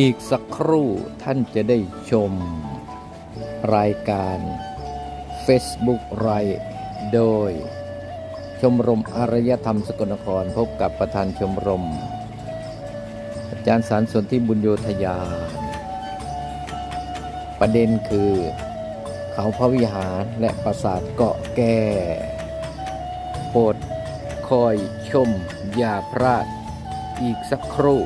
อีกสักครู่ท่านจะได้ชม รายการ Facebook ไรโดย ชมรมอารยธรรมสกลนครพบกับประธานชมรม อาจารย์สารสนที่บุญโยธยานประเด็นคือ เขาพระวิหารและปราสาทเกาะแก่โปรดคอยชมอย่าพลาดอีกสักครู่